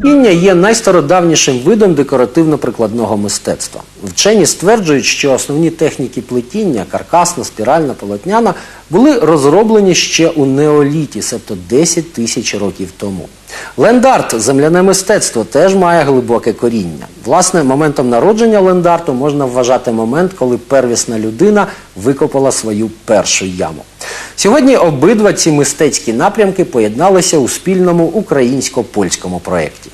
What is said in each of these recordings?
Плетіння є найстародавнішим видом декоративно-прикладного мистецтва. Вчені стверджують, що основні техніки плетіння каркасна, спіральна, полотняна були розроблені ще у неоліті, себто 10 тисяч років тому. Лендарт, земляне мистецтво, теж має глибоке коріння. Власне, моментом народження лендарту можна вважати момент, коли первісна людина викопала свою першу яму. Сьогодні обидва ці мистецькі напрямки поєдналися у спільному українсько-польському проєкті.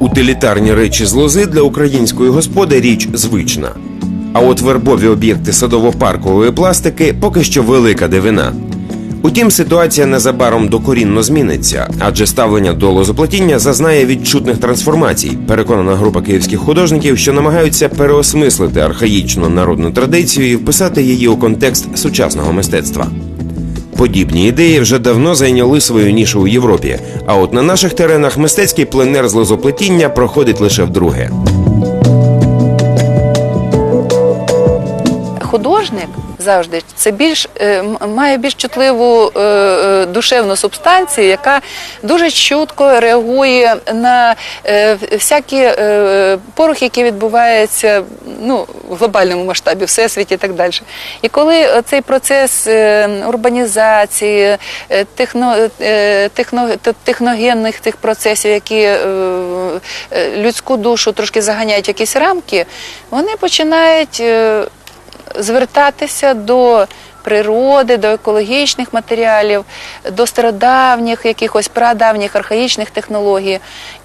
Утилітарні речі з лози для української господи річ звична. А от вербові об'єкти садово-паркової пластики поки що велика дивина. Утім, ситуація незабаром докорінно зміниться, адже ставлення до лозоплетіння зазнає відчутних трансформацій. Переконана група київських художників, що намагаються переосмислити архаїчну народну традицію і вписати її у контекст сучасного мистецтва. Подібні ідеї вже давно зайняли свою нішу у Європі. А от на наших теренах мистецький пленер з лозоплетіння проходить лише вдруге. Художник завжди це більш е, має більш чутливу е, е, душевну субстанцію, яка дуже чутко реагує на всякі порухи, які відбуваються ну, в глобальному масштабі, в всесвіті і так далі. І коли цей процес урбанізації, техно, техно, техногенних тих процесів, які людську душу трошки заганяють в якісь рамки, вони починають. Звертатися до природи, до екологічних матеріалів, до стародавніх, якихось прадавніх архаїчних технологій,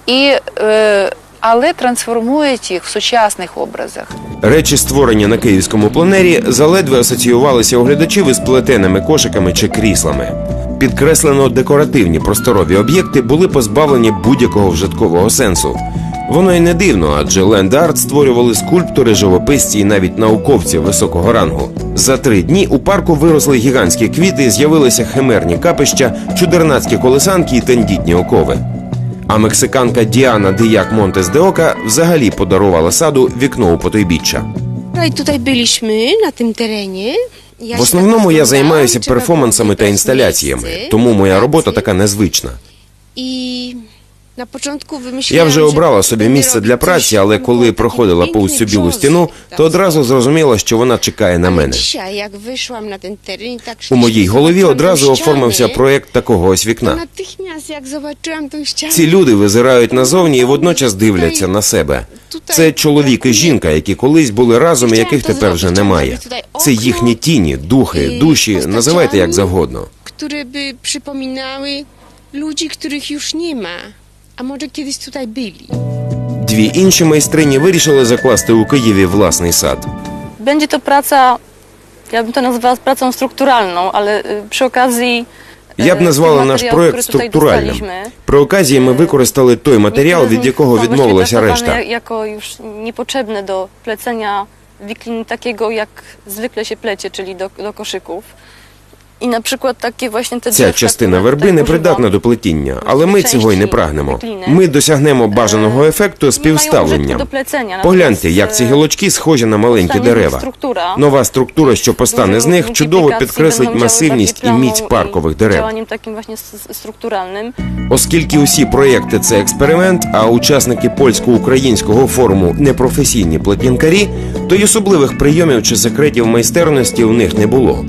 і, е, але трансформують їх в сучасних образах. Речі, створені на київському пленері, заледве асоціювалися у глядачів із плетеними кошиками чи кріслами. Підкреслено декоративні просторові об'єкти були позбавлені будь-якого вжиткового сенсу. Воно й не дивно, адже ленд-арт створювали скульптори, живописці і навіть науковці високого рангу. За три дні у парку виросли гігантські квіти, з'явилися химерні капища, чудернацькі колесанки і тендітні окови. А мексиканка Діана Дияк Монтес де Ока взагалі подарувала саду вікно у потойбіччя. В основному я займаюся перформансами та інсталяціями, тому моя робота така незвична. Na początku Я вже обрала собі місце для праці, але коли проходила повз цю білу стіну, то одразу зрозуміла, що вона чекає на мене. Wyszłam na ten teren, У моїй голові одразу оформився проєкт такого ось вікна. Ці люди визирають назовні і водночас дивляться на себе. Це чоловік і жінка, які колись були разом і яких тепер вже немає. Це їхні тіні, духи, душі, називайте як завгодно. które by przypominały ludzi, a może kiedyś tutaj byli. Дві інші майстрині вирішили закласти у Києві власний сад. Będzie to praca, ja bym to nazwała pracą strukturalną, ale y, przy okazji. y, Я б назвала наш проект które tutaj структуральним. dostaliśmy, При оказії ми використали той матеріал, niektóre z від nich якого są właściwie відмовилася traktowane решта. jak- Jako już niepotrzebne do plecenia wiklin takiego, jak zwykle się plecie, czyli do, do koszyków. Na przykład takie właśnie te Ця частина верби не придатна до плетіння, але ми цього й не прагнемо. Ми досягнемо бажаного ефекту співставленням. Погляньте, як ці гілочки схожі на маленькі дерева. Нова структура, що постане з них, чудово підкреслить масивність і міць паркових дерев. Оскільки усі проєкти це експеримент, а учасники польсько-українського форуму непрофесійні плетінкарі, то й особливих прийомів чи секретів майстерності у них не було.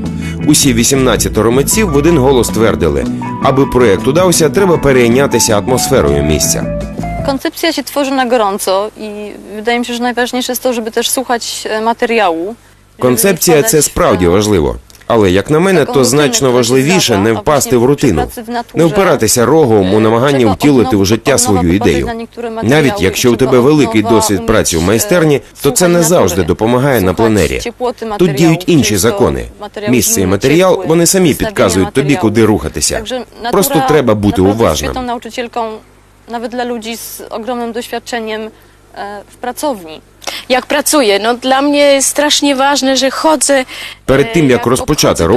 Усі 18 митців в один голос твердили, аби проєкт удався, треба перейнятися атмосферою місця. Koncepcja się tworzy na gorąco i wydaje mi się, że najważniejsze jest to, żeby też słuchać e, materiału. żeby Концепція це справді e, важливо. Але як на мене, то значно важливіше не впасти в рутину, не впиратися рогом у намаганні втілити у життя свою ідею. Навіть якщо у тебе великий досвід праці в e, майстерні, то це не завжди допомагає на пленері. Тут діють інші закони. Місце і матеріал вони самі підказують тобі, куди рухатися. Просто треба бути уважним. dla ludzi z ogromnym doświadczeniem e, w pracowni. jak pracuję. No, dla mnie jest strasznie ważne, że chodzę. Перед тим як jak розпочати obchodzę роботу,